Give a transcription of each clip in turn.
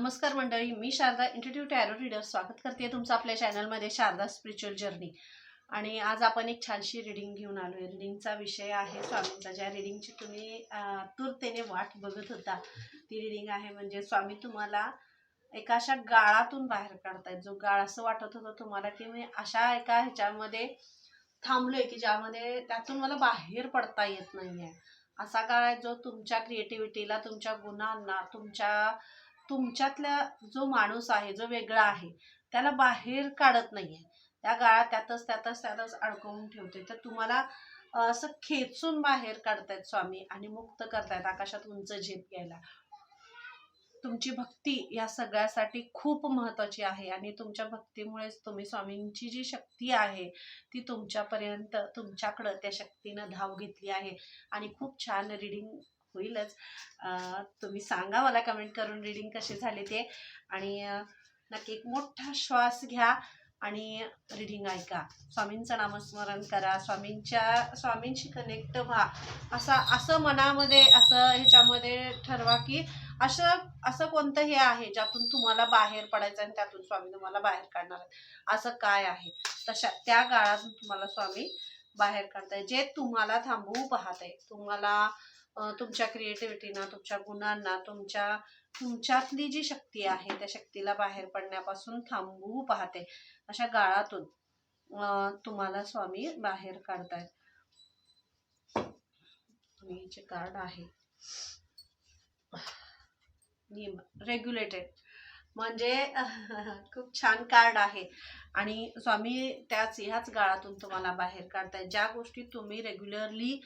नमस्कार मंडळी मी शारदा इंटरव्ह्यू टॅरो रीडर स्वागत करते तुमचं आपल्या चॅनलमध्ये शारदा स्पिरिच्युअल जर्नी आणि आज आपण एक छानशी रिडिंग घेऊन आलो आहे रिडिंगचा विषय आहे स्वामींचा ज्या रिडिंगची तुम्ही आतुरतेने वाट बघत होता. ती रिडिंग आहे म्हणजे स्वामी तुम्हाला एका अशा गाळातून बाहेर काढतायत. जो गाळ असं वाटत होतं तुम्हाला की मी अशा एका ह्याच्यामध्ये थांबलोय की ज्यामध्ये त्यातून मला बाहेर पडता येत नाही आहे असा काळ आहे जो तुमच्या क्रिएटिव्हिटीला तुमच्या गुणांना तुमच्या तुमच्यातल्या जो माणूस आहे जो वेगळा आहे त्याला बाहेर काढत नाही आहे त्या गाळा त्यातच त्यातच त्यातच अडकवून ठेवते तर तुम्हाला असं खेचून बाहेर काढतायत स्वामी आणि मुक्त करतायत आकाशात उंच झेप घ्यायला. तुमची भक्ती या सगळ्यासाठी खूप महत्वाची आहे आणि तुमच्या भक्तीमुळेच तुम्ही स्वामींची जी शक्ती आहे ती तुमच्यापर्यंत तुमच्याकडं त्या शक्तीनं धाव घेतली आहे. आणि खूप छान रिडिंग होईलच. तुम्ही सांगा मला कमेंट करून रिडिंग कशी झाले ते. आणि नक्की एक मोठा श्वास घ्या आणि रिडिंग ऐका. स्वामींचं नामस्मरण करा. स्वामींच्या स्वामींशी कनेक्ट व्हा. असा असं मनामध्ये असं ह्याच्यामध्ये ठरवा की असं असं कोणतं हे आहे ज्यातून तुम्हाला बाहेर पडायचं आणि त्यातून स्वामी तुम्हाला बाहेर काढणार आहेत. असं काय आहे? तशा त्या काळातून तुम्हाला स्वामी बाहेर काढताय. जे तुम्हाला थांबवू पाहत आहे तुम्हाला तुमच्या क्रिएटिव्हिटीना तुमच्या गुणांना तुमच्या तुमच्यातली जी शक्ती आहे त्या शक्तीला बाहेर पडण्यापासून थांबवू पाहते. अशा गाळातून तुम्हाला स्वामी बाहेर काढतायत. जे कार्ड आहे नियम रेग्युलेटेड म्हणजे खूप छान कार्ड आहे. आणि स्वामी त्याच ह्याच गाळातून तुम्हाला बाहेर काढताय ज्या गोष्टी तुम्ही रेग्युलरली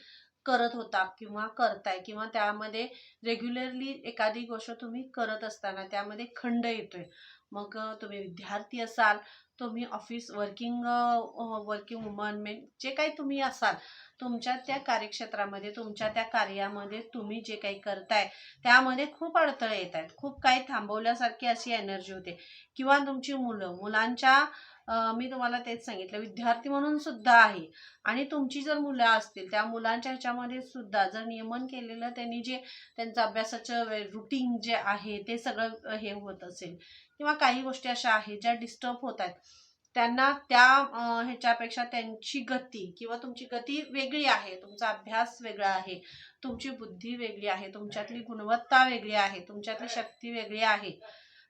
करत होता किंवा करताय किंवा त्यामध्ये रेग्युलरली एखादी गोष्ट तुम्ही करत असताना त्यामध्ये खंड येतोय. मग तुम्ही विद्यार्थी असाल तुम्ही office working working woman men जे काही तुम्ही असाल तुमच्या त्या कार्यक्षेत्रामध्ये तुमच्या त्या कार्यामध्ये तुम्ही जे काही करताय त्यामध्ये खूप अडथळे येत आहेत खूप काही थांबवल्यासारखी अशी एनर्जी होते. किंवा तुमची मुलं मुलांच्या मी तुम्हाला तेच सांगितलं विद्यार्थी म्हणून सुद्धा आहे. आणि तुमची जर मुलं असतील त्या मुलांच्या ह्याच्यामध्ये सुद्धा जर नियमन केलेलं त्यांनी जे त्यांचं अभ्यासाचं रुटीन जे आहे ते सगळं हे होत असेल. किंवा काही गोष्टी अशा आहेत ज्या डिस्टर्ब होत आहेत. त्यांना त्या ह्याच्यापेक्षा त्यांची गती किंवा तुमची गती वेगळी आहे. तुमचा अभ्यास वेगळा आहे. तुमची बुद्धी वेगळी आहे. तुमच्यातली गुणवत्ता वेगळी आहे. तुमच्यातली शक्ती वेगळी आहे.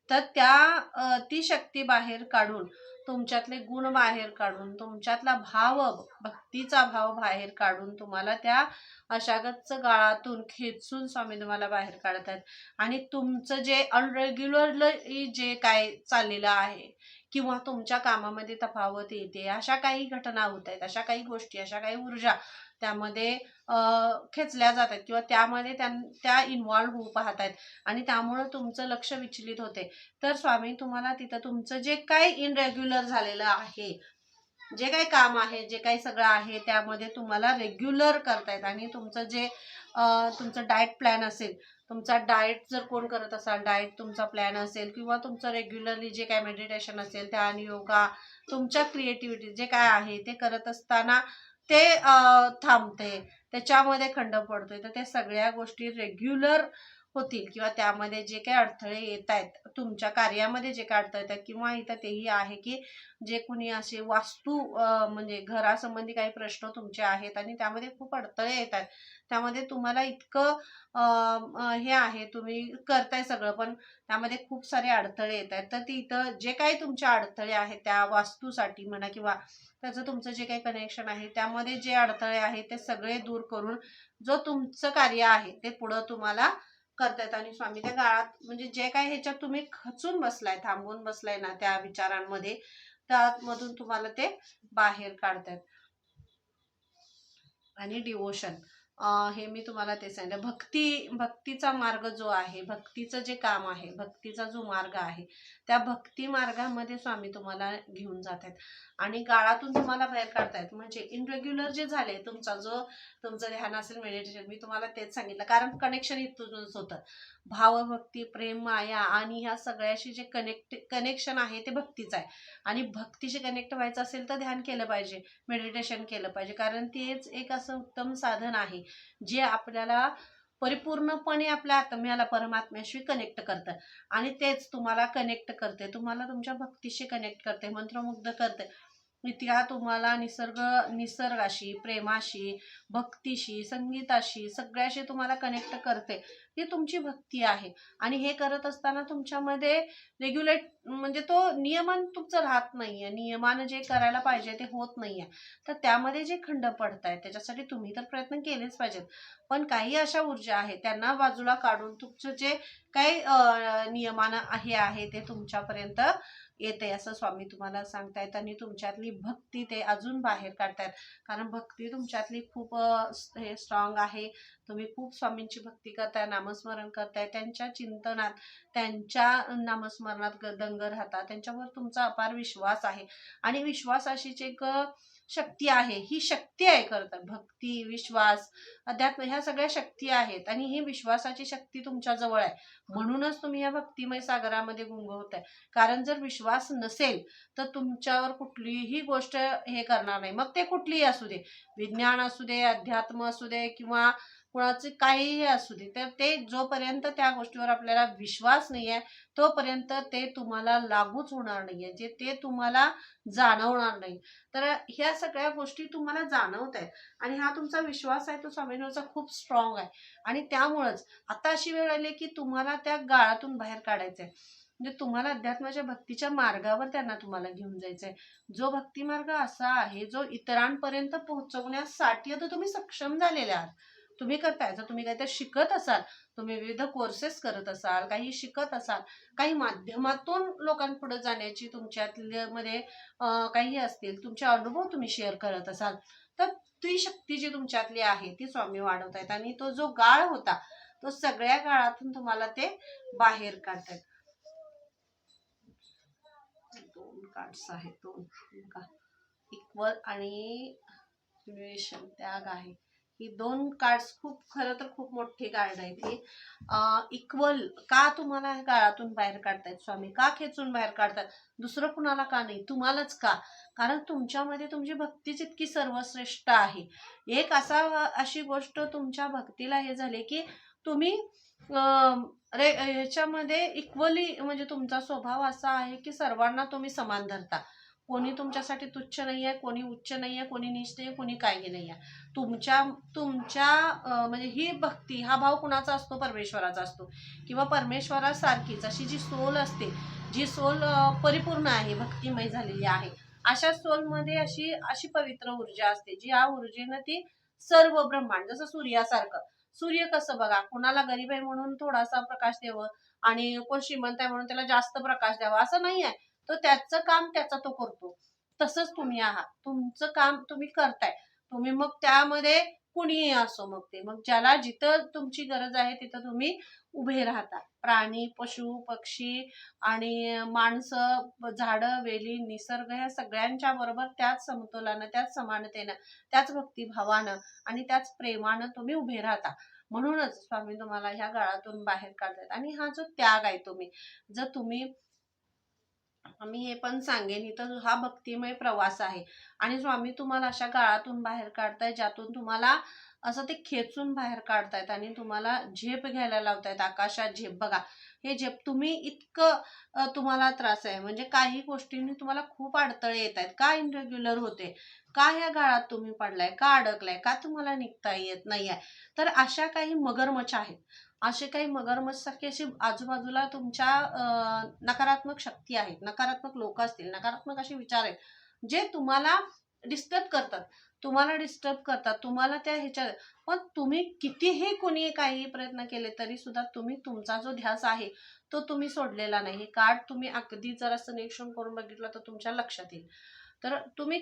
तर त्या ती शक्ती बाहेर काढून तुमच्यातले गुण बाहेर काढून तुमच्यातला भाव भक्तीचा भाव बाहेर काढून तुम्हाला त्या अशागतच गाळातून खेचून स्वामी तुम्हाला बाहेर काढत आहेत. आणि तुमचं जे अनरेग्युलरली जे काय चाललेलं आहे किंवा तुमच्या कामामध्ये तफावत येते अशा काही घटना होत आहेत अशा काही गोष्टी अशा काही ऊर्जा त्यामध्ये खेचल्या जात आहेत किंवा त्यामध्ये त्या त्या इन्व्हॉल्व्ह होऊ पाहत आहेत आणि त्यामुळं तुमचं लक्ष विचलित होते. तर स्वामी तुम्हाला तिथं तुमचं जे काही इनरेग्युलर झालेलं आहे जे काही काम आहे जे काही सगळं आहे त्यामध्ये तुम्हाला रेग्युलर करतायत. आणि तुमचं जे तुमचं डाएट प्लॅन असेल तुमचा डाएट जर कोण करत असाल डाएट तुमचा प्लॅन असेल किंवा तुमचं रेग्युलरली जे काय मेडिटेशन असेल त्या आणि योगा तुमच्या क्रिएटिव्हिटी जे काय आहे ते करत असताना ते थांबते. त्याच्यामध्ये खंड पडतोय. तर ते सगळ्या गोष्टी रेग्युलर होतील किंवा त्यामध्ये जे काही अडथळे येत आहेत तुमच्या कार्यामध्ये जे काही अडथळे येत आहेत किंवा इथं तेही आहे की जे कुणी असे वास्तू म्हणजे घरासंबंधी काही प्रश्न तुमचे आहेत आणि त्यामध्ये खूप अडथळे येत आहेत. त्यामध्ये तुम्हाला इतकं हे आहे तुम्ही करताय सगळं पण त्यामध्ये खूप सारे अडथळे येत आहेत. तर ती इथं जे काही तुमच्या अडथळे आहेत त्या वास्तूसाठी म्हणा किंवा त्याचं तुमचं जे काही कनेक्शन आहे त्यामध्ये जे अडथळे आहेत ते सगळे दूर करून जो तुमचं कार्य आहे ते पुढं तुम्हाला करतायत. आणि स्वामी त्या काळात म्हणजे जे काही ह्याच्यात तुम्ही खचून बसलाय थांबून बसलाय ना त्या विचारांमध्ये त्यामधून तुम्हाला ते बाहेर काढतायत. आणि डिवोशन हे मी तुम्हाला ते सांगितलं. भक्ती भक्तीचा मार्ग जो आहे भक्तीचं जे काम आहे भक्तीचा जो मार्ग आहे त्या भक्ती मार्गामध्ये स्वामी तुम्हाला घेऊन जात आहेत आणि गाळातून तुम्हाला बाहेर काढतायत. म्हणजे इनरेग्युलर जे झाले तुमचा जो तुमचं ध्यान असेल मेडिटेशन मी तुम्हाला तेच सांगितलं. कारण कनेक्शन इथूनच होतं. भावभक्ती प्रेम माया आणि ह्या सगळ्याशी जे कनेक्ट कनेक्शन आहे ते भक्तीचं आहे. आणि भक्तीशी कनेक्ट व्हायचं असेल तर ध्यान केलं पाहिजे मेडिटेशन केलं पाहिजे. कारण तेच एक असं उत्तम साधन आहे. जे आपल्याला परिपूर्णपणे आपल्या आत्म्याला परमात्म्याशी कनेक्ट करतं. आणि तेच तुम्हाला कनेक्ट करते तुम्हाला तुमच्या भक्तीशी कनेक्ट करते मंत्रमुग्ध करते त्या तुम्हाला निसर्ग निसर्गाशी प्रेमाशी भक्तीशी संगीताशी सगळ्याशी तुम्हाला कनेक्ट करते. ही तुमची भक्ती आहे. आणि हे करत असताना तुमच्यामध्ये रेग्युलेट म्हणजे तो नियमन तुमचं राहत नाहीये. नियमानं जे करायला पाहिजे ते होत नाहीये. तर त्यामध्ये जे खंड पडत आहे त्याच्यासाठी तुम्ही तर प्रयत्न केलेच पाहिजेत. पण काही अशा ऊर्जा आहेत त्यांना बाजूला काढून तुमचं जे काही नियमानं हे आहे ते तुमच्यापर्यंत येते असं स्वामी तुम्हाला सांगतायत आणि तुमच्यातली भक्ती ते अजून बाहेर काढतायत. कारण भक्ती तुमच्यातली खूप हे स्ट्रॉंग आहे. तुम्ही खूप स्वामींची भक्ती करताय नामस्मरण करताय. त्यांच्या चिंतनात त्यांच्या नामस्मरणात ग- दंग राहता त्यांच्यावर तुमचा अपार विश्वास आहे. आणि विश्वासाशीच एक शक्ती आहे. ही शक्ती आहे खरं तर. भक्ती विश्वास अध्यात्म ह्या सगळ्या शक्ती आहेत आणि ही विश्वासाची शक्ती तुमच्या जवळ आहे. म्हणूनच तुम्ही या भक्तिमय सागरामध्ये गुंग आहे कारण जर विश्वास नसेल तर तुमच्यावर कुठलीही गोष्ट हे करणार नाही. मग ते कुठलीही असू दे. विज्ञान असू दे अध्यात्म असू दे किंवा कुणाचे काहीही असू दे तर ते जोपर्यंत त्या गोष्टीवर आपल्याला विश्वास नाही आहे तोपर्यंत ते तुम्हाला लागूच होणार नाहीये जे ते तुम्हाला जाणवणार नाही. तर ह्या सगळ्या गोष्टी तुम्हाला जाणवत आहेत आणि हा तुमचा विश्वास आहे तो स्वामींवरचा खूप स्ट्रॉंग आहे. आणि त्यामुळंच आता अशी वेळ आली की तुम्हाला त्या गाळातून बाहेर काढायचं आहे म्हणजे तुम्हाला अध्यात्माच्या भक्तीच्या मार्गावर त्यांना तुम्हाला घेऊन जायचंय. जो भक्ती मार्ग असा आहे जो इतरांपर्यंत पोहोचवण्यासाठी आता तुम्ही सक्षम झालेले आहात. तुम्ही करताय जर तुम्ही काहीतरी शिकत असाल तुम्ही विविध कोर्सेस करत असाल काही शिकत असाल काही माध्यमातून लोकांपुढे जाण्याची तुमच्यामध्ये काही असतील तुमचे अनुभव तुम्ही शेअर करत असाल तर ती शक्ती जी तुमच्यातली आहे ती स्वामी वाढवत आहेत आणि तो जो गाळ होता तो सगळ्या काळातून तुम्हाला ते बाहेर काढतायत. दोन कार्ड्स आहेत दोन. इक्वल आणि त्याग आहे. ही दोन कार्ड्स खूप खरं तर खूप मोठी कार्ड आहेत हे. इक्वल का तुम्हाला ह्या काळातून बाहेर काढतायत स्वामी? का खेचून बाहेर काढतात? दुसरं कुणाला का नाही? तुम्हालाच का? कारण तुमच्यामध्ये तुमची भक्तीच इतकी सर्वश्रेष्ठ आहे. एक असा अशी गोष्ट तुमच्या भक्तीला हे झाले की तुम्ही रे ह्याच्यामध्ये इक्वली म्हणजे तुमचा स्वभाव असा आहे की सर्वांना तुम्ही समान धरता. कोणी तुमच्यासाठी तुच्छ नाही आहे कोणी उच्च नाही आहे कोणी नीच नाही आहे कोणी काही नाही आहे तुमच्या तुमच्या म्हणजे ही भक्ती हा भाव कुणाचा असतो? परमेश्वराचा असतो. किंवा परमेश्वरासारखीच अशी जी सोल असते जी सोल परिपूर्ण आहे भक्तिमय झालेली आहे अशा सोलमध्ये अशी अशी पवित्र ऊर्जा असते जी या ऊर्जेनं ती सर्व ब्रह्मांड जसं सूर्यासारखं. सूर्य कसं बघा कोणाला गरीब आहे म्हणून थोडासा प्रकाश द्यावं आणि कोण श्रीमंत आहे म्हणून त्याला जास्त प्रकाश द्यावा असं नाही आहे तो त्याचं काम त्याचा तो करतो. तसंच तुम्ही आहात. तुमचं काम तुम्ही करताय. तुम्ही मग त्यामध्ये कुणीही असो मग ते. मग ज्याला जिथं तुमची गरज आहे तिथं तुम्ही उभे राहता. प्राणी पशु पक्षी आणि माणसं झाडं वेली निसर्ग ह्या सगळ्यांच्या बरोबर त्याच समतोलानं त्याच समानतेनं त्याच भक्तिभावानं आणि त्याच प्रेमानं तुम्ही उभे राहता. म्हणूनच स्वामी तुम्हाला ह्या गाळातून बाहेर काढतात. आणि हा जो त्याग आहे तुम्ही जर तुम्ही मी हे पण सांगेन इथं हा भक्तिमय प्रवास आहे. आणि स्वामी तुम्हाला अशा काळातून बाहेर काढताय ज्यातून तुम्हाला असं ते खेचून बाहेर काढतायत आणि तुम्हाला झेप घ्यायला लावतायत आकाशात झेप. बघा हे झेप तुम्ही इतकं तुम्हाला त्रास आहे. म्हणजे काही गोष्टींनी तुम्हाला खूप अडथळे येत आहेत का इनरेग्युलर होते? का ह्या गाळात तुम्ही पडलाय? का अडकलाय? का तुम्हाला निघता येत नाही आहे तर अशा काही मगरमच्छ आहेत. असे काही मगरमच्छसारखे अशी आजूबाजूला तुमच्या नकारात्मक शक्ती आहेत. नकारात्मक लोक असतील नकारात्मक असे विचार आहेत जे तुम्हाला डिस्टर्ब करतात. तुम्हाला डिस्टर्ब करतात तुम्हाला त्या ह्याच्या पण तुम्ही कितीही कोणी काही प्रयत्न केले तरी सुद्धा तुम्ही तुमचा जो ध्यास आहे तो तुम्ही सोडलेला नाही. हे कार्ड तुम्ही अगदी जर असं निरीक्षण करून बघितलं तर तुमच्या लक्षात येईल. तर तुम्ही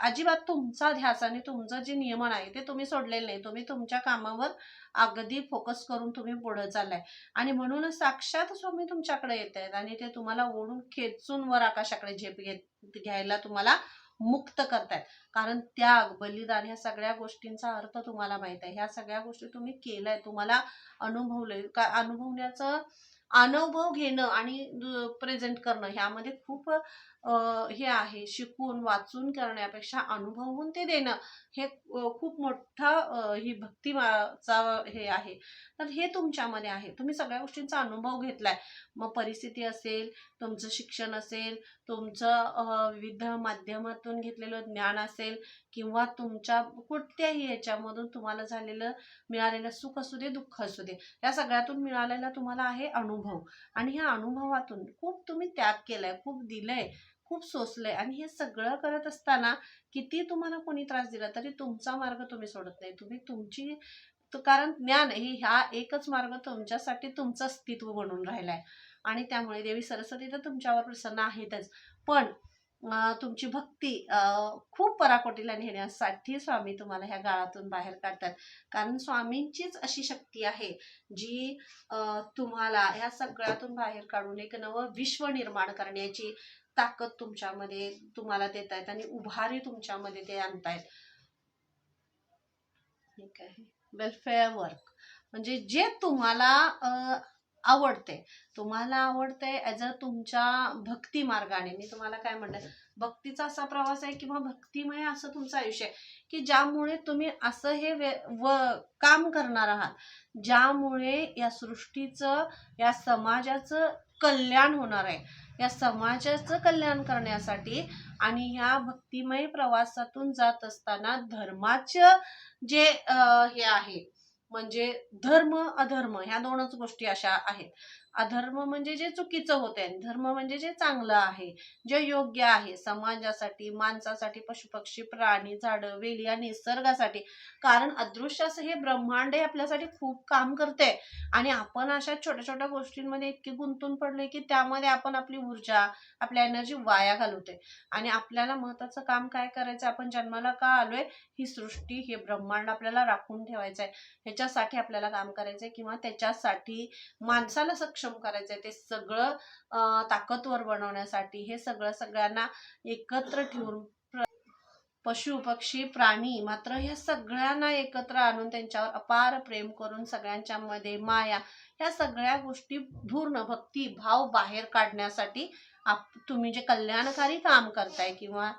अजिबात तुमचा ध्यास आणि तुमचं जे नियमन आहे ते तुम्ही सोडलेलं नाही. तुम्ही तुमच्या कामावर अगदी फोकस करून तुम्ही पुढे चाललाय. आणि म्हणूनच साक्षात स्वामी तुमच्याकडे येत आहेत आणि ते तुम्हाला ओढून खेचून वर आकाशाकडे झेप घेत घ्यायला तुम्हाला मुक्त करतायत. कारण त्याग बलिदान ह्या सगळ्या गोष्टींचा अर्थ तुम्हाला माहीत आहे. ह्या सगळ्या गोष्टी तुम्ही केलाय तुम्हाला अनुभवलंय. का अनुभवण्याचं अनुभव घेणं आणि प्रेझेंट करणं ह्यामध्ये खूप हे आहे शिकून वाचून करण्यापेक्षा अनुभवून ते देणं. हे खूप मोठा ही भक्तीचा हे आहे. तर हे तुमच्यामध्ये आहे. तुम्ही सगळ्या गोष्टींचा अनुभव घेतलाय. मग परिस्थिती असेल तुमचं शिक्षण असेल तुमचं विविध माध्यमातून घेतलेलं ज्ञान असेल किंवा तुमच्या कुठल्याही याच्यामधून तुम्हाला झालेलं मिळालेलं सुख असू दे दुःख असू दे या सगळ्यातून मिळालेला तुम्हाला आहे अनुभव. आणि ह्या अनुभवातून खूप तुम्ही त्याग केलाय खूप दिलंय. खूप सोसलंय. आणि हे सगळं करत असताना किती तुम्हाला कोणी त्रास दिला तरी तुमचा मार्ग तुम्ही सोडत नाही. तुम्ही तुमची कारण ज्ञान हे ह्या एकच मार्ग तुमच्यासाठी तुमचं अस्तित्व बनून राहिलाय. आणि त्यामुळे देवी सरस्वती तर तुमच्यावर प्रसन्न आहेतच. पण तुमची भक्ती खूप पराकोटीला नेण्यासाठी स्वामी तुम्हाला ह्या गाळातून बाहेर काढतात. कारण स्वामींचीच अशी शक्ती आहे जी तुम्हाला ह्या सगळ्यातून बाहेर काढून एक नवं विश्व निर्माण करण्याची ताकद तुमच्यामध्ये तुम्हाला देत आहेत आणि उभारी तुमच्यामध्ये ते आणतायत ठीक आहे. वेलफेअर वर्क म्हणजे जे तुम्हाला आवडते. तुम्हाला आवडते ॲज अ तुमच्या भक्ती मार्गाने. मी तुम्हाला काय म्हणते? भक्तीचा असा प्रवास आहे किंवा भक्तिमय असं तुमचं आयुष्य आहे की ज्यामुळे तुम्ही असं हे वे व काम करणार आहात. ज्यामुळे या सृष्टीचं या समाजाचं कल्याण होणार आहे. या समाजाचं कल्याण करण्यासाठी आणि ह्या भक्तिमय प्रवासातून जात असताना धर्माचं जे अं, हे आहे म्हणजे धर्म अधर्म ह्या दोनच गोष्टी अशा आहेत. अधर्म म्हणजे जे चुकीचं होते धर्म म्हणजे जे चांगलं आहे जे योग्य आहे. समाजासाठी माणसासाठी पशुपक्षी प्राणी झाडं वेली या निसर्गासाठी. कारण अदृश्य असं हे ब्रह्मांड हे आपल्यासाठी खूप काम करते आणि आपण अशा छोट्या छोट्या गोष्टींमध्ये इतके गुंतून पडलोय की त्यामध्ये आपण आपली ऊर्जा आपली एनर्जी वाया घालवते आणि आपल्याला महत्वाचं काम काय करायचं आपण जन्माला का आलोय? ही सृष्टी हे ब्रह्मांड आपल्याला राखून ठेवायचं आहे ह्याच्यासाठी आपल्याला काम करायचंय किंवा त्याच्यासाठी माणसाला सक्षम करायचंय ते सगळं ताकदवर बनवण्यासाठी हे सगळं सगळ्यांना एकत्र ठेवून पशु पक्षी प्राणी मात्र ह्या सगळ्यांना एकत्र आणून त्यांच्यावर अपार प्रेम करून सगळ्यांच्या मध्ये माया ह्या सगळ्या गोष्टी पूर्ण भक्ती भाव बाहेर काढण्यासाठी आप तुम्ही जे कल्याणकारी काम करताय किंवा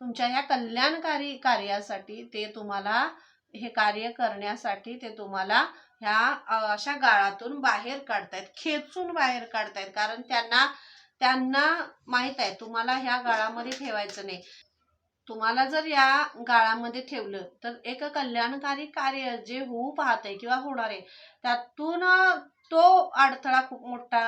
तुमच्या ह्या कल्याणकारी कार्यासाठी ते तुम्हाला हे कार्य करण्यासाठी ते तुम्हाला ह्या अशा गाळातून बाहेर काढतायत खेचून बाहेर काढतायत. कारण त्यांना त्यांना माहीत आहे तुम्हाला ह्या गाळामध्ये ठेवायचं नाही. तुम्हाला जर या गाळामध्ये ठेवलं तर एक कल्याणकारी कार्य जे होऊ पाहत आहे किंवा होणार आहे त्यातून तो अडथळा खूप मोठा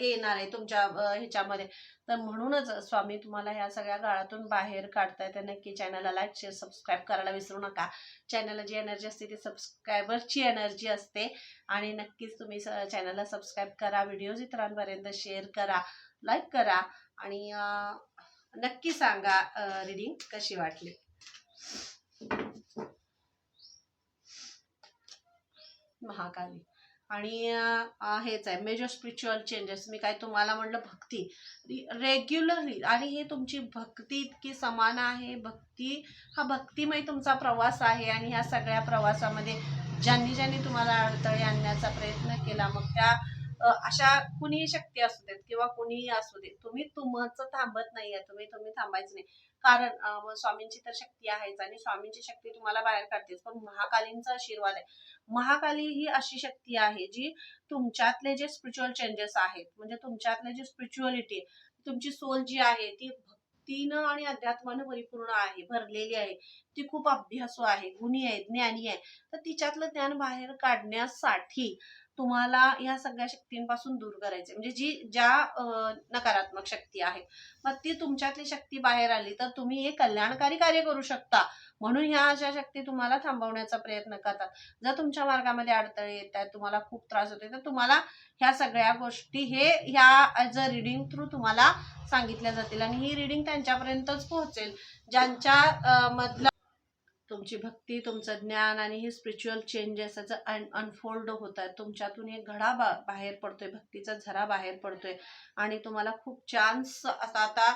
येणार आहे तुमच्या ह्याच्यामध्ये. तर म्हणूनच स्वामी तुम्हाला ह्या सगळ्या गाळातून बाहेर काढताय तर नक्की चॅनलला लाईक शेअर सबस्क्राईब करायला विसरू नका. चॅनलला जी एनर्जी असते ती सबस्क्रायबरची एनर्जी असते. आणि नक्कीच तुम्ही चॅनलला सबस्क्राईब करा व्हिडिओज इतरांपर्यंत शेअर करा लाईक करा. आणि नक्की सांगा रिडिंग कशी वाटली? महाकाली आणि हेच आहे मेजर स्पिरिच्युअल चेंजेस मी काय तुम्हाला म्हणलं भक्ती. रेग्युलरली आणि हे तुमची भक्ती इतकी समान आहे. भक्ती हा भक्तिमय तुमचा प्रवास आहे आणि ह्या सगळ्या प्रवासामध्ये ज्यांनी ज्यांनी तुम्हाला अडथळे आणण्याचा प्रयत्न केला मग त्या अशा कुणीही शक्ती असू देत किंवा कुणीही असू देत तुम्ही तुमचं थांबत नाहीये तुम्ही तुम्ही थांबायचं नाही. कारण स्वामींची तर शक्ती आहेच आणि स्वामींची शक्ती तुम्हाला बाहेर काढतेच. पण महाकालींचा आशीर्वाद आहे. महाकाली ही अशी शक्ती आहे जी तुमच्यातले जे स्पिरिच्युअल चेंजेस आहेत म्हणजे तुमच्यातले जे स्पिरिच्युअलिटी तुमची सोल जी आहे ती भक्तीनं आणि अध्यात्मानं परिपूर्ण आहे भरलेली आहे. ती खूप अभ्यासू आहे गुणी आहे ज्ञानी आहे. तर तिच्यातलं ज्ञान बाहेर काढण्यासाठी तुम्हाला या सगळ्या शक्तींपासून दूर करायचे म्हणजे जी ज्या नकारात्मक शक्ती आहे मग ती तुमच्यातली शक्ती बाहेर आली तर तुम्ही हे कल्याणकारी कार्य करू शकता. म्हणून ह्या अशा शक्ती तुम्हाला थांबवण्याचा प्रयत्न करतात. जर तुमच्या मार्गामध्ये अडथळे येत आहेत तुम्हाला खूप त्रास होते तर तुम्हाला ह्या सगळ्या गोष्टी हे ह्या ॲज अ रिडिंग थ्रू तुम्हाला सांगितल्या जातील. आणि ही रिडिंग त्यांच्यापर्यंतच पोहोचेल. ज्यांच्या मधला तुमची भक्ती तुमचं ज्ञान आणि हे स्पिरिच्युअल चेंजेस याचं अनफोल्ड होत आहे तुमच्यातून एक घडा बा बाहेर पडतोय भक्तीचा झरा बाहेर पडतोय. आणि तुम्हाला खूप चान्स असा आता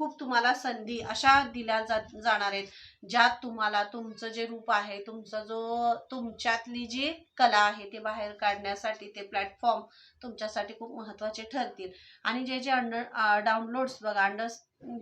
खूप तुम्हाला संधी अशा दिल्या जा जाणार आहेत ज्यात तुम्हाला तुमचं जे रूप आहे तुमचा जो तुमच्यातली जी कला आहे ते बाहेर काढण्यासाठी ते प्लॅटफॉर्म तुमच्यासाठी खूप महत्त्वाचे ठरतील. आणि जे जे अंडर डाउनलोड्स बघा अंडर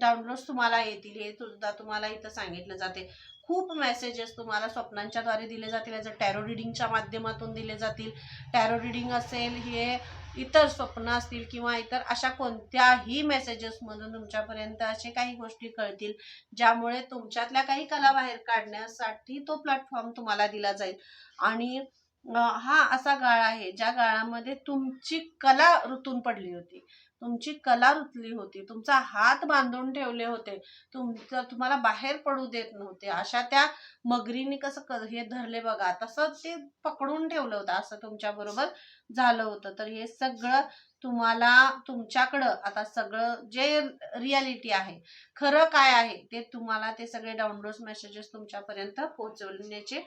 डाउनलोड्स तुम्हाला येतील हे सुद्धा तुम्हाला इथं सांगितलं जाते. खूप मेसेजेस तुम्हाला स्वप्नांच्याद्वारे दिले जातील. याचं टॅरो रिडिंगच्या माध्यमातून दिले जातील. टॅरो रिडिंग असेल हे इतर स्वप्न असतील किंवा इतर अशा कोणत्याही मेसेजेसमधून तुमच्यापर्यंत असे काही गोष्टी कळतील ज्यामुळे तुमच्यातल्या काही कला बाहेर काढण्यासाठी तो प्लॅटफॉर्म तुम्हाला दिला जाईल. आणि हा असा काळ आहे ज्या काळामध्ये तुमची कला ऋतून पडली होती. तुमची कला रुतली होती तुमचा हात बांधून ठेवले होते तुमचं तुम्हाला बाहेर पडू देत नव्हते. अशा त्या मगरीने कसं क हे धरले बघा. तसं ते पकडून ठेवलं होतं असं तुमच्या बरोबर झालं होतं. तर हे सगळं तुम्हाला तुमच्याकडं आता सगळं जे रियालिटी आहे खरं काय आहे ते तुम्हाला ते सगळे डाउनलोड मेसेजेस तुमच्यापर्यंत पोहोचवण्याचे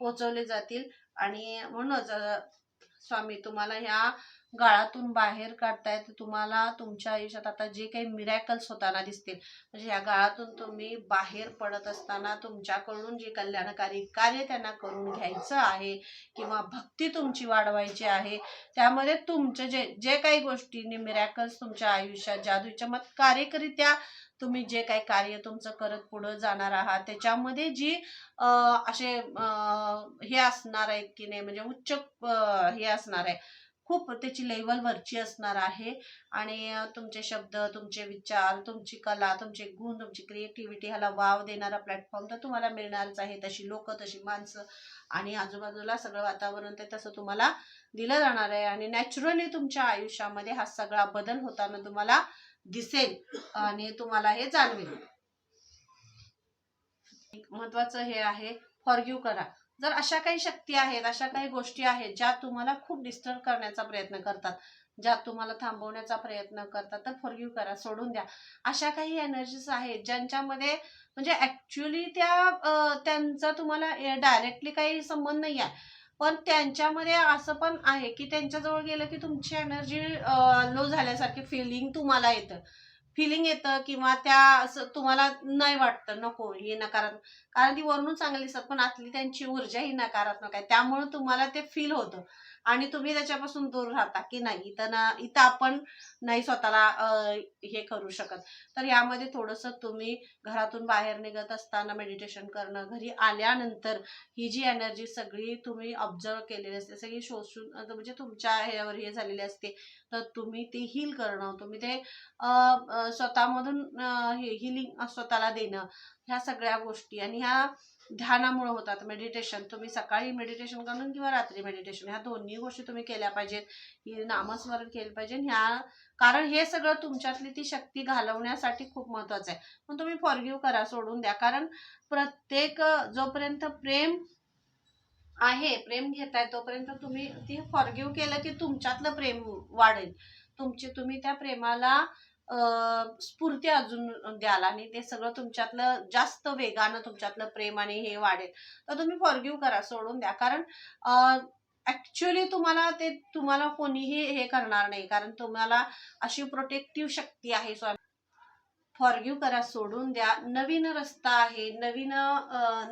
पोहोचवले जातील. आणि म्हणूनच स्वामी तुम्हाला ह्या गाळातून बाहेर काढताय तर तुम्हाला तुमच्या आयुष्यात आता जे काही मिरॅकल्स होताना दिसतील म्हणजे या गाळातून तुम्ही बाहेर पडत असताना तुमच्याकडून जे कल्याणकारी कार्य त्यांना करून घ्यायचं आहे किंवा भक्ती तुमची वाढवायची आहे त्यामध्ये तुमचे जे जे काही गोष्टींनी मिरॅकल्स तुमच्या आयुष्यात जादू चमत्कारिकरित्या तुम्ही जे काही कार्य तुमचं करत पुढं जाणार आहात त्याच्यामध्ये जी असे हे असणार आहेत की नाही म्हणजे उच्च हे असणार आहे. खूप त्याची लेवल वरची असणार आहे. आणि तुमचे शब्द तुमचे विचार तुमची कला तुमचे गुण तुमची क्रिएटिव्हिटी ह्याला वाव देणारा प्लॅटफॉर्म तर तुम्हाला मिळणारच आहे. तशी लोक तशी माणसं आणि आजूबाजूला सगळं वातावरण ते तसं तुम्हाला दिलं जाणार आहे. आणि नॅचरली तुमच्या आयुष्यामध्ये हा सगळा बदल होताना तुम्हाला दिसेल आणि तुम्हाला हे जाणवेल. एक महत्वाचं हे आहे फॉरग्यू करा. जर अशा काही शक्ती आहेत अशा काही गोष्टी आहेत ज्या तुम्हाला खूप डिस्टर्ब करण्याचा प्रयत्न करतात ज्या तुम्हाला थांबवण्याचा प्रयत्न करतात तर फॉरगिव्ह करा सोडून द्या. अशा काही एनर्जीज आहेत ज्यांच्यामध्ये म्हणजे ऍक्च्युली त्या त्यांचा तुम्हाला डायरेक्टली काही संबंध नाही आहे. पण त्यांच्यामध्ये असं पण आहे की त्यांच्याजवळ गेलं की तुमची एनर्जी लो झाल्यासारखी फिलिंग तुम्हाला येतं. फिलिंग येतं किंवा त्या असं तुम्हाला नाही वाटतं नको हे नकारात्मक. कारण ती वरून चांगली दिसतात पण आतली त्यांची ऊर्जा ही नकारात्मक आहे. त्यामुळे तुम्हाला ते फील होतं. आणि तुम्ही त्याच्यापासून दूर राहता की नाही इथं ना इथं आपण नाही स्वतःला हे करू शकत. तर यामध्ये थोडंसं तुम्ही घरातून बाहेर निघत असताना मेडिटेशन करणं घरी आल्यानंतर ही जी एनर्जी सगळी तुम्ही ऑब्झर्व केलेली असते सगळी शोषून म्हणजे तुमच्या ह्यावर हे झालेली असते तर तुम्ही ते हील करणं तुम्ही ते स्वतःमधून हे हिलिंग स्वतःला देणं ह्या सगळ्या गोष्टी. आणि ह्या ध्यानामुळे होतात मेडिटेशन तुम्ही सकाळी मेडिटेशन करून किंवा रात्री मेडिटेशन ह्या दोन्ही गोष्टी तुम्ही केल्या पाहिजेत. ही नामस्मरण केलं पाहिजे ह्या कारण हे सगळं तुमच्यातली ती शक्ती घालवण्यासाठी खूप महत्वाचं आहे. पण तुम्ही फॉरगिव्ह करा सोडून द्या. कारण प्रत्येक जोपर्यंत प्रेम आहे प्रेम घेताय तोपर्यंत तुम्ही ती फॉरगिव्ह केलं की तुमच्यातलं प्रेम वाढेल. तुमची तुम्ही त्या प्रेमाला स्फूर्ती अजून द्याल आणि ते सगळं तुमच्यातलं जास्त वेगानं तुमच्यातलं प्रेम आणि हे वाढेल. तर तुम्ही फॉरगिव्ह करा सोडून द्या. कारण ऍक्च्युली तुम्हाला ते तुम्हाला कोणीही हे करणार नाही. कारण तुम्हाला अशी प्रोटेक्टिव्ह शक्ती आहे स्वामी. फॉरगिव्ह करा सोडून द्या. नवीन रस्ता आहे नवीन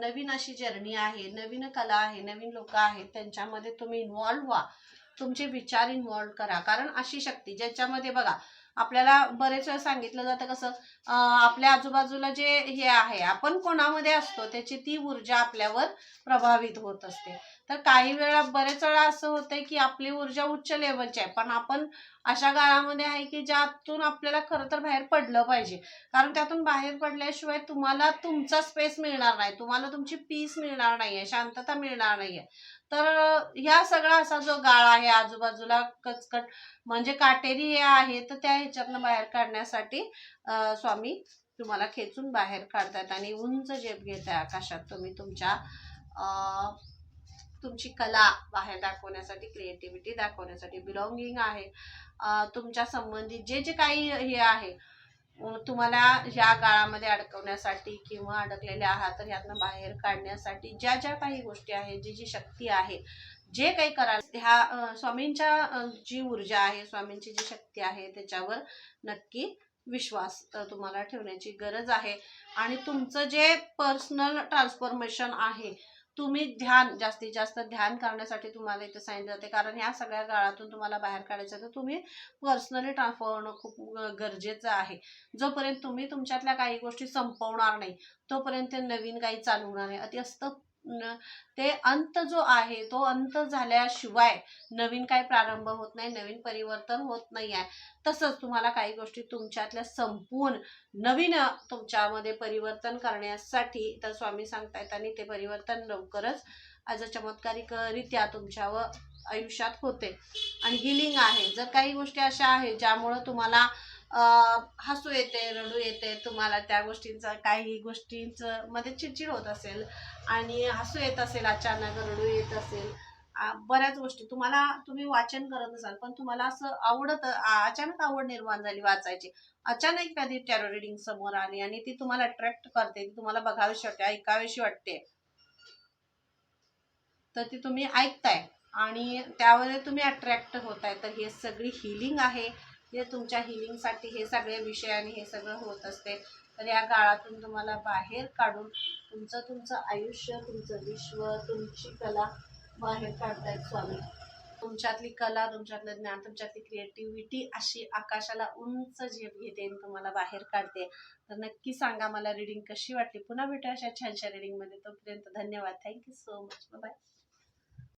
नवीन अशी जर्नी आहे नवीन कला आहे नवीन लोक आहेत त्यांच्यामध्ये तुम्ही इन्व्हॉल्व्ह व्हा. तुमचे विचार इन्व्हॉल्व करा. कारण अशी शक्ती ज्याच्यामध्ये बघा आपल्याला बरेच वेळा सांगितलं जातं कसं आपल्या आजूबाजूला जे हे आहे आपण कोणामध्ये असतो त्याची ती ऊर्जा आपल्यावर प्रभावित होत असते. तर काही वेळा बरेच वेळा असं होतंय की आपली ऊर्जा उच्च लेवलची आहे. पण आपण अशा काळामध्ये आहे की ज्यातून आपल्याला खरं तर बाहेर पडलं पाहिजे. कारण त्यातून बाहेर पडल्याशिवाय तुम्हाला तुमचा स्पेस मिळणार नाही. तुम्हाला तुमची पीस मिळणार नाही आहे शांतता मिळणार नाही आहे तर ह्या सगळा असा जो गाळ आहे आजूबाजूला कचकट म्हणजे काटेरी हे आहे तर त्या ह्याच्यातनं बाहेर काढण्यासाठी स्वामी तुम्हाला खेचून बाहेर काढतायत. आणि उंच झेप घेत आहे आकाशात तुम्ही तुमच्या तुमची कला बाहेर दाखवण्यासाठी क्रिएटिव्हिटी दाखवण्यासाठी बिलॉंगिंग आहे. तुमच्या संबंधित जे जे काही हे आहे तुम्हाला ह्या काळामध्ये अडकवण्यासाठी किंवा अडकलेले आहात तर ह्यातनं बाहेर काढण्यासाठी ज्या ज्या काही गोष्टी आहेत जी जी शक्ती आहे जे काही कराल ह्या स्वामींच्या जी ऊर्जा आहे स्वामींची जी शक्ती आहे त्याच्यावर नक्की विश्वास तुम्हाला ठेवण्याची गरज आहे. आणि तुमचं जे पर्सनल ट्रान्सफॉर्मेशन आहे तुम्ही ध्यान जास्तीत जास्त ध्यान करण्यासाठी तुम्हाला इथं सांगितलं जाते. कारण या सगळ्या काळातून तुम्हाला बाहेर काढायचं तर तुम्ही पर्सनली ट्रान्सफॉर होणं खूप गरजेचं आहे. जोपर्यंत तुम्ही तुमच्यातल्या काही गोष्टी संपवणार नाही तोपर्यंत नवीन काही चालू होणार नाही. अति असतं ते अंत जो आहे तो अंत झाल्याशिवाय नवीन काही प्रारंभ होत नाही नवीन परिवर्तन होत नाही आहे. तसंच तुम्हाला काही गोष्टी तुमच्यातल्या संपवून नवीन तुमच्यामध्ये परिवर्तन करण्यासाठी तर स्वामी सांगतायत आणि ते परिवर्तन लवकरच आज चमत्कारिकरित्या तुमच्या तुमच्यावर आयुष्यात होते. आणि हिलिंग आहे. जर काही गोष्टी अशा आहेत ज्यामुळं तुम्हाला हसू येते रडू येते तुम्हाला त्या गोष्टींचं काही गोष्टींचं मध्ये चिडचिड होत असेल आणि हसू येत असेल अचानक रडू येत असेल बऱ्याच गोष्टी. तुम्हाला तुम्ही वाचन करत असाल पण तुम्हाला असं आवडत अचानक आवड निर्माण झाली वाचायची. अचानक एखादी टॅरो रिडिंग समोर आली आणि ती तुम्हाला अट्रॅक्ट करते ती तुम्हाला बघावीशी वाटते ऐकावीशी वाटते. तर ती तुम्ही ऐकताय आणि त्यावर तुम्ही अट्रॅक्ट होताय. तर हे सगळी हिलिंग आहे. हे तुमच्या हिलिंगसाठी हे सगळे विषय आणि हे सगळं होत असते. तर या काळातून तुम्हाला बाहेर काढून तुमचं तुमचं आयुष्य तुमचं विश्व तुमची कला बाहेर काढतायत स्वामी. तुमच्यातली कला तुमच्यातलं ज्ञान तुमच्यातली क्रिएटिव्हिटी अशी आकाशाला उंच झेप घेते आणि तुम्हाला बाहेर काढते. तर नक्की सांगा मला रिडिंग कशी वाटली? पुन्हा भेटू अशा छानशा रिडिंगमध्ये तोपर्यंत धन्यवाद. Thank you so much bye